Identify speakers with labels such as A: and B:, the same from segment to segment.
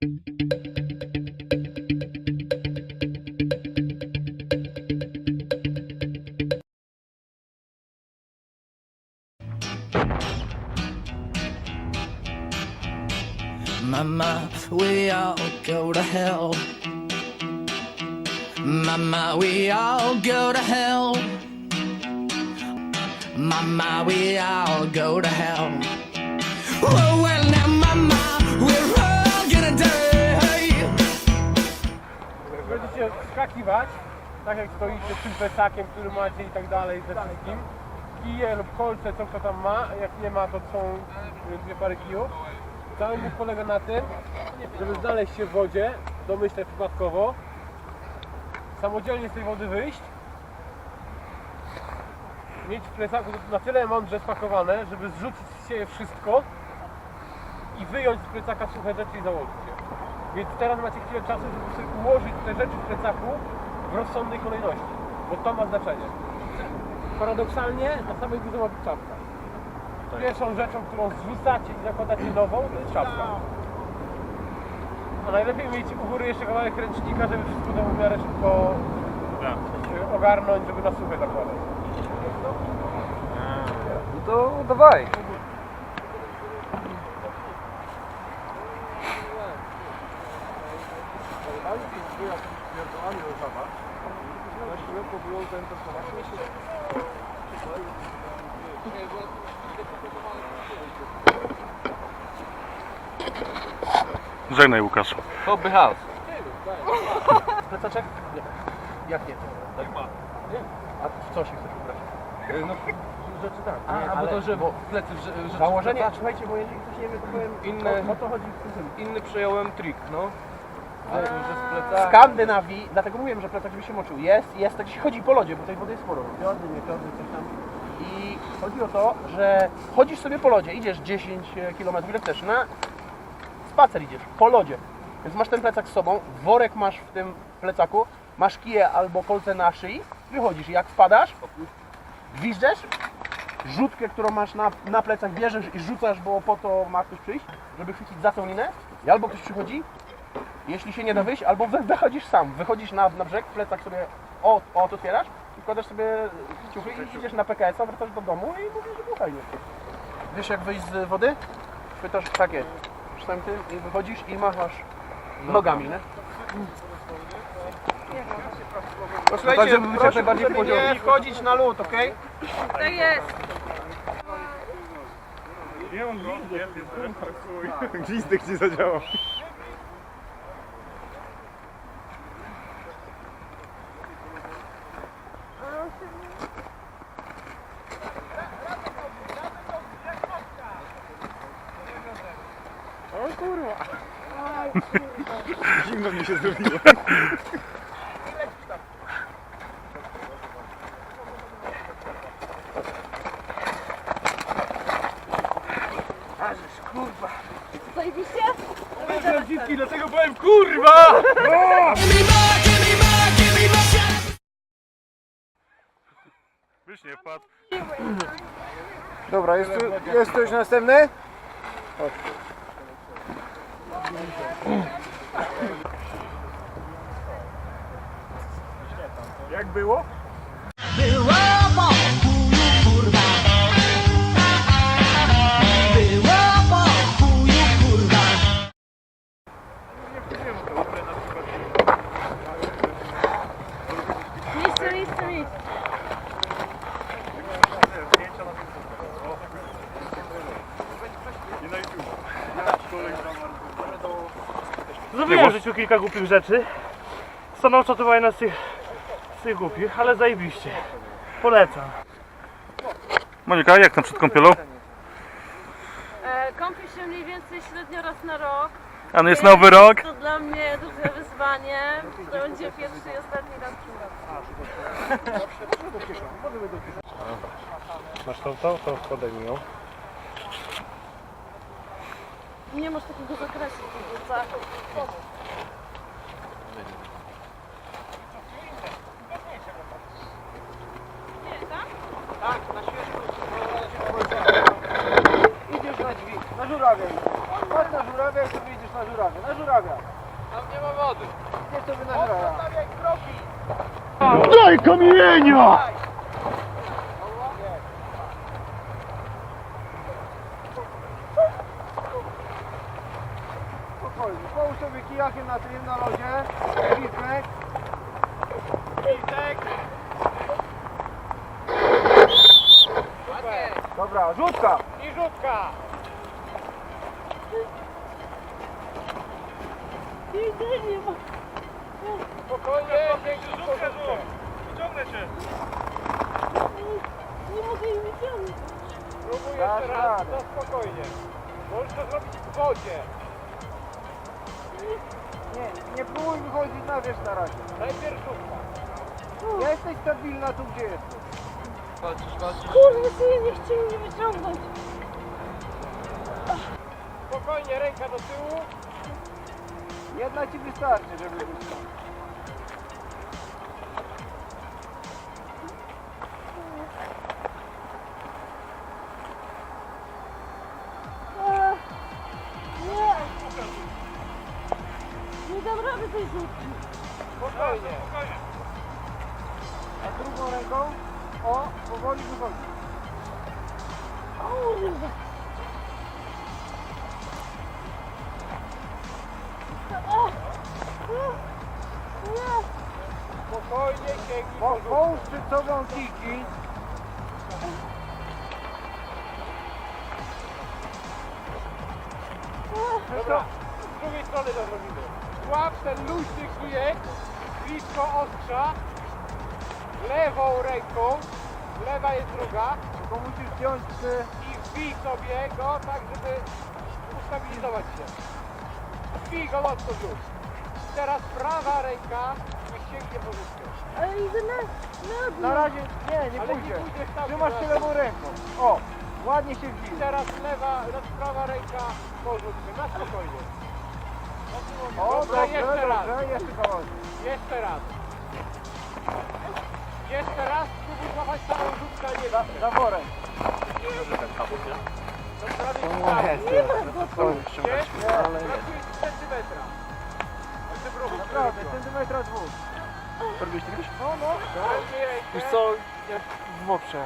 A: Mama, we all go to hell. Mama, we all go to hell. Mama, we all go to hell. Oh, well, now,
B: Będziecie skakiwać, tak jak stoicie z tym plecakiem, który macie i tak dalej, ze wszystkim. Kije lub kolce, co kto tam ma, jak nie ma, to są y, dwie pary kijów. Cały bóg polega na tym, żeby znaleźć się w wodzie, domyślę przypadkowo, samodzielnie z tej wody wyjść, mieć w plecaku na tyle mądrze spakowane, żeby zrzucić z siebie wszystko i wyjąć z plecaka suche rzeczy i założyć. Więc teraz macie chwilę czasu, żeby sobie ułożyć te rzeczy w plecaku w rozsądnej kolejności, bo to ma znaczenie. Paradoksalnie na samej górze ma być czapka. Pierwszą rzeczą, którą zrzucacie i zakładacie nową, to jest czapka. A najlepiej mieć u góry jeszcze kawałek ręcznika, żeby wszystko to w miarę szybko e, ogarnąć, żeby na suche zakładać.
C: No to dawaj.
D: Żegnaj Łukasz.
C: Hobby house.
B: Plecaczek? Nie. Jak nie? Tak ma. Nie? A w co się chcesz ubrać?
C: No,
B: Rzeczy tak.
C: a,
B: Nie,
C: a bo
B: ale-
C: to, że bo plecy, że, że
B: Założenie, słuchajcie, bo jeżeli ktoś nie wie, to powiem,
C: Inne-
B: o, o to chodzi w tym.
C: Inny przejąłem trik, no.
E: W Skandynawii, dlatego mówiłem, że plecak żeby się moczył. Jest, jest, tak się chodzi po lodzie, bo tej wody jest sporo. Fiordy, nie fiordy, coś tam. I chodzi o to, że chodzisz sobie po lodzie, idziesz 10 km, ile chcesz, na spacer idziesz, po lodzie. Więc masz ten plecak z sobą, worek masz w tym plecaku, masz kiję albo kolce na szyi, wychodzisz i jak wpadasz, gwizdesz, rzutkę, którą masz na, na plecach bierzesz i rzucasz, bo po to ma ktoś przyjść, żeby chwycić za tą linę i albo ktoś przychodzi, jeśli się nie da wyjść, albo wy- wychodzisz sam. Wychodzisz na, na brzeg, plecak sobie o, o otwierasz i wkładasz sobie ciuchy i idziesz na PKS-a, wracasz do domu i mówisz, że było fajnie. Wiesz jak wyjść z wody? Chwytasz takie, przynajmniej tym i wychodzisz i machasz nogami, nie? Posłuchajcie,
C: tak, żeby być jak
E: proszę,
C: najbardziej
E: żeby nie wchodzić na lód, okej?
F: Tak jest.
D: Gwizdek nie zadziałał. Zimno mi się zrobiło.
F: Zajebiście?
B: Dziwki, dlatego powiem kurwa!
D: Byś nie wpadł.
C: Dobra, jest, tu, jest ktoś następny?
D: Jak było?
F: Miejsce,
B: kilka głupich rzeczy. Stanowczo to była jedna z tych, z tych głupich, ale zajebiście. Polecam.
D: Monika, jak tam przed kąpielą?
F: E, kąpię się mniej więcej średnio raz na rok.
D: A no jest nowy rok.
F: To dla mnie duże wyzwanie. To będzie pierwszy i ostatni raz w tym roku.
B: Masz tą, tą, tą podaj mi ją.
F: Nie masz takiego zakresu w plecaku.
E: Idziesz na drzwi, na żurawie. Chodź na żurawie, jak sobie idziesz na żurawie. Na żurawie.
G: uwaga.
B: Tam nie ma wody.
G: Gdzie to wynagrała?
B: Stawiaj kroki.
G: Daj kamienia! Spokojnie, połóż sobie kijakiem na tym, na lodzie. Listek.
B: Listek.
G: Dobra, rzutka.
B: I rzutka.
H: Nie ma.
B: Spokojnie, sięgnij po rzutkę.
F: Wyciągnę cię.
H: Nie mogę jej wyciągnąć.
B: Spróbuj
G: Dasz
B: jeszcze raz, na spokojnie. Możesz to zrobić w wodzie.
G: Nie, nie próbuj wychodzić na wierzch na razie.
B: Najpierw rzutka.
G: Jesteś stabilna tu, gdzie jesteś.
E: Walczysz, walczysz.
H: Kurde, ty nie chcieli mnie wyciągnąć.
B: Spokojnie, ręka do tyłu.
G: Jedna ci wystarczy, żeby wyjść. Powoli wychodzi.
H: Nie.
B: Spokojnie, sięgnij po rzutkę.
G: połóż przed sobą kiki.
B: Dobra, z drugiej strony to zrobimy. Złap ten luźny kijek blisko ostrza lewą ręką, lewa jest druga
G: Tylko musisz wziąć y,
B: i wbij sobie go tak, żeby ustabilizować się. Wbij go mocno w dół. Teraz prawa ręka i sięgnie po rzutkę.
H: Ale idę na, na dół.
G: Na razie, nie, nie
B: Ale nie
G: pójdzie.
B: pójdziesz tam,
G: Trzymasz się lewą ręką. O, ładnie się
B: I teraz lewa, znaczy prawa ręka po rzutkę. Na spokojnie.
G: O,
B: Dobra,
G: dobrze,
B: jeszcze raz.
G: dobrze, jeszcze kawałek.
B: Jeszcze raz. Jeszcze raz spróbuj złapać całą rzutkę, a nie
G: Za, za worek.
B: To prawie jest
H: Nie ma go tu.
B: Jest, ale brakuje ci centymetra. Ty
G: Naprawdę, centymetra dwóch.
E: Robiłeś to kiedyś?
G: No, no.
E: Wiesz co, jak w Woprze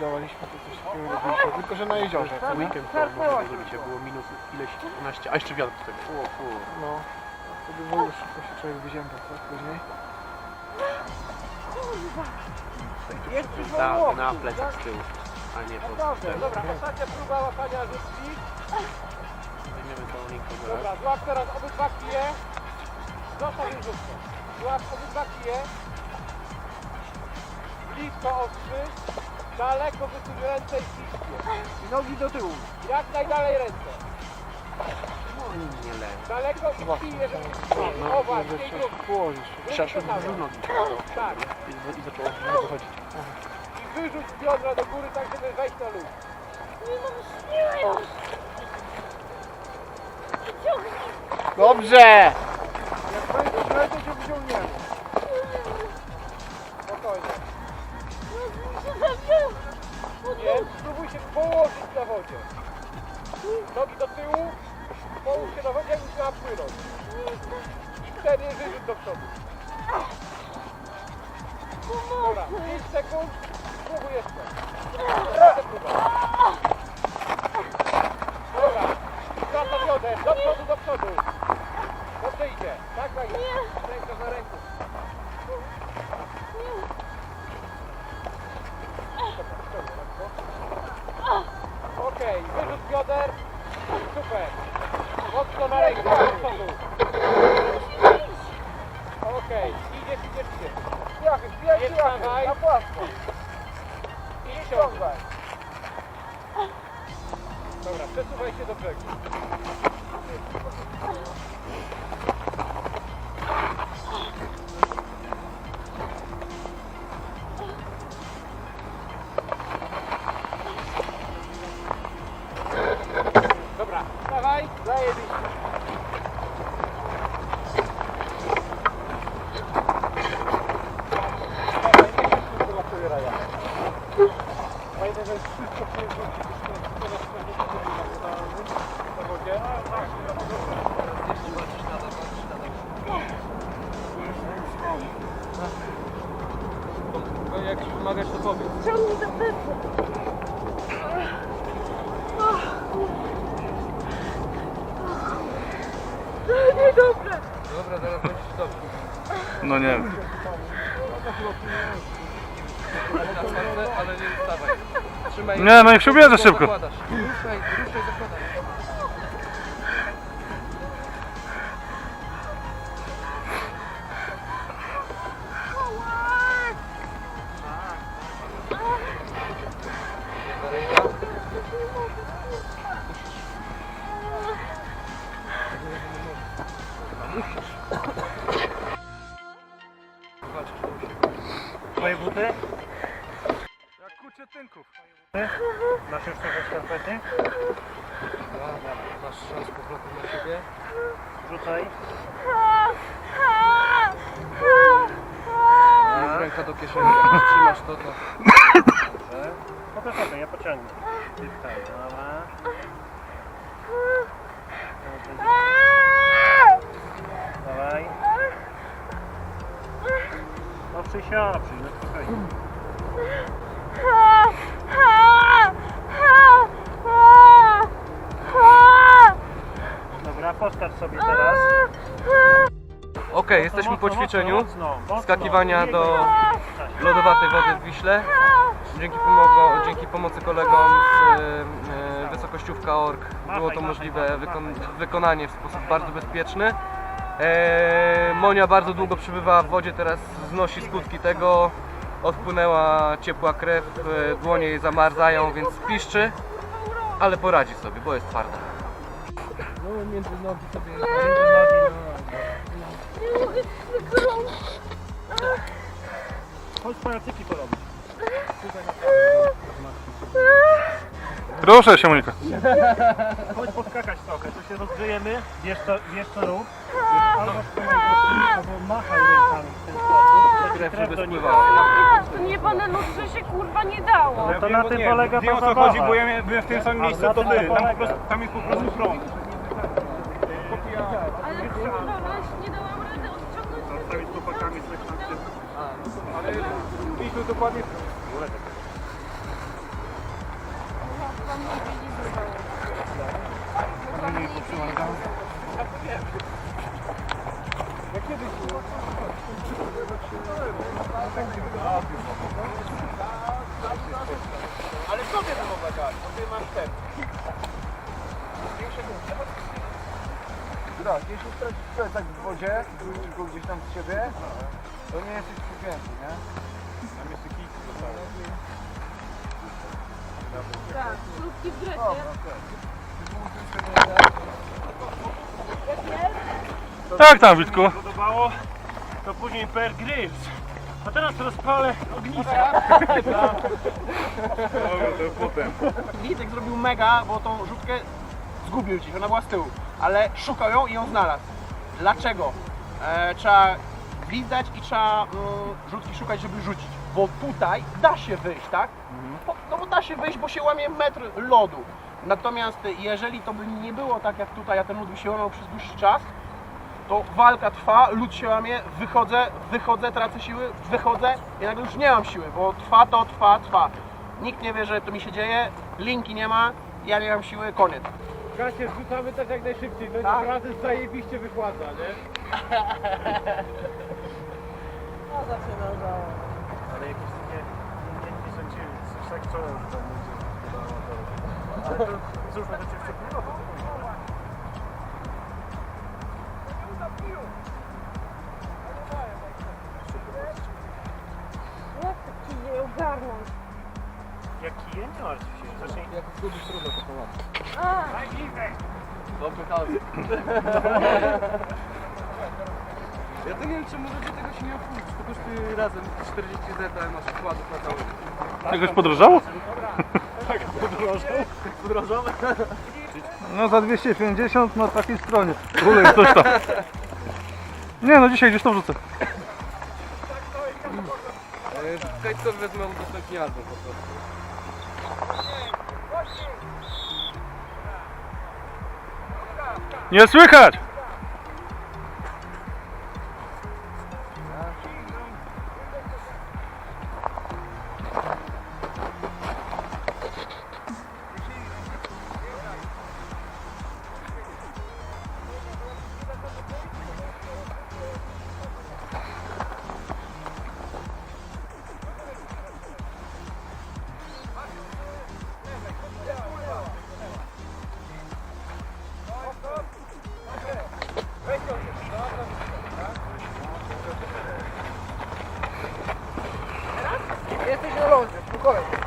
E: działaliśmy, to coś takiego robiliśmy, tylko że na jeziorze. Co weekend to można zrobić, było minus ileś 15, a jeszcze wiatr wtedy. O, kur. No, wtedy w ogóle szybko się człowiek wyziębia, co później?
G: Jest głowie.
E: na plecach z tyłu, a nie pod
G: Naprawdę.
E: ten.
B: Dobra, ostatnia próba łapania rzutki.
E: Weźmiemy tą linką.
B: Dobra, złap teraz obydwa kije. Zostaw im rzutkę. Złap obydwa kije. Blisko ostrzy. Daleko wysuń ręce i.
G: I nogi do tyłu.
B: Jak najdalej ręce.
E: Nie leży.
B: Daleko i ściśnie, żeby
E: No,
B: O właśnie, i
E: trzeba
B: drugi. samo.
E: w nogi.
B: Tak.
E: I, zaczęło wychodzić.
B: I wyrzuć biodra do góry tak, żeby wejść na lód.
H: Nie mam siły już. Wyciągnij.
E: Dobrze!
G: Jak będziesz źle, to cię wyciągniemy.
B: Spokojnie.
H: No, się.
B: Nie, spróbuj się położyć na wodzie. Nogi do tyłu. Połóż się na wodzie, jakbyś miała płynąć. I wtedy wyrzut do przodu. Dobra, 5 sekund. Spróbuj jeszcze. Jeszcze próba. Dobra. Do przodu, do przodu. Dobrze idzie. Tak, tak. Ręka za ręką. Okej, wyrzut bioder. Super. Mocno na rękę, do przodu. Okej, idziesz, idziesz, idziesz.
G: Jak, wbijaj
B: wstawaj.
G: na płasko.
B: I ciągnij.
G: Ciągaj.
B: Dobra, przesuwaj się do brzegu.
I: Pomagać, to powiedz.
H: Ciągnij za plecy. Niedobre.
I: Dobra, zaraz będziesz dobrze.
D: No nie wiem.
I: Na szance, ale nie wstawaj. Trzymaj.
D: Nie, no niech się ubierze szybko.
I: Ruszaj, ruszaj, zakładaj. Jest ręka do kieszeni, jak trzymasz to, to...
C: Pokaż sobie, ja pociągnę. Dawaj. No przyjść, no spokojnie. Dobra, postaw sobie teraz.
I: Okej, jesteśmy po ćwiczeniu.
C: mocno, mocno.
I: Skakiwania do lodowatej wody w Wiśle. Dzięki, pomogo, dzięki pomocy kolegom z e, wysokościówka org było to możliwe wykon wykonanie w sposób bardzo bezpieczny. E, Monia bardzo długo przebywa w wodzie, teraz znosi skutki tego. Odpłynęła ciepła krew, e, dłonie jej zamarzają, więc piszczy, ale poradzi sobie, bo jest twarda. No między nogi sobie...
H: Nie
C: Pajacyki porobić.
D: Proszę się Monika.
C: Chodź podskakać trochę, to się rozgrzejemy. Wiesz co, wiesz co rób? Albo albo machaj rękami w ten sposób.
I: Krew
C: do nich.
H: To że się kurwa nie dało.
C: No to na tym polega
J: Wiem
C: ta
J: o co chodzi, bo ja byłem w tym samym miejscu
C: tym
J: ty.
C: to
J: Tam, po prostu, tam jest po prostu prąd. Tu dokładnie
H: nigdy nie zdało.
E: Ale sobie to pomagać, bo ty masz ten.
J: Tak, jeśli stracisz plecak w wodzie, gdzieś tam z siebie, to nie jesteś przypięty, nie? Tam jest kiki do
H: Tak, śrubki w drecie.
D: Jak tam Witku?
C: podobało, to później per grills. A teraz rozpalę ognisko.
E: Witek zrobił mega, bo tą rzutkę zgubił gdzieś, ona była z tyłu. Ale szukał ją i ją znalazł. Dlaczego? E, trzeba gwizdać i trzeba mm, rzutki szukać, żeby rzucić. Bo tutaj da się wyjść, tak? Bo, no bo da się wyjść, bo się łamie metr lodu. Natomiast jeżeli to by nie było tak jak tutaj, a ten lód by się łamał przez dłuższy czas, to walka trwa, lód się łamie, wychodzę, wychodzę, tracę siły, wychodzę i nagle już nie mam siły, bo trwa to, trwa, trwa. Nikt nie wie, że to mi się dzieje, linki nie ma, ja nie mam siły, koniec.
I: Kasie, zrzucamy tak jak najszybciej, to
E: Tak.
I: naprawdę zajebiście wykładza, nie?
C: Ale jakieś takie sądziłem, coś tak czołem, tam będzie to. Ale to cóż, no to cię przepływa, to co powinno.
H: Jak to nie ogarnąć?
C: Jak kije, nie martw się. Zacznij.
I: Jak zgubisz trudno, to pomoże.
H: A,
I: Dobry hałas. Ja to nie wiem, czemu ludzie tego się nie opuścić, tylko już ty razem 40 zeta masz wkładów na cały.
D: Jakoś podrożało?
C: Podrożowe?
D: No za 250 na takiej stronie. Ulej, coś tam. Nie no, dzisiaj gdzieś to wrzucę.
I: Kajtkowi wezmę udostępnię album po prostu.
D: Nie słychać! jesteś zielony, spokojnie.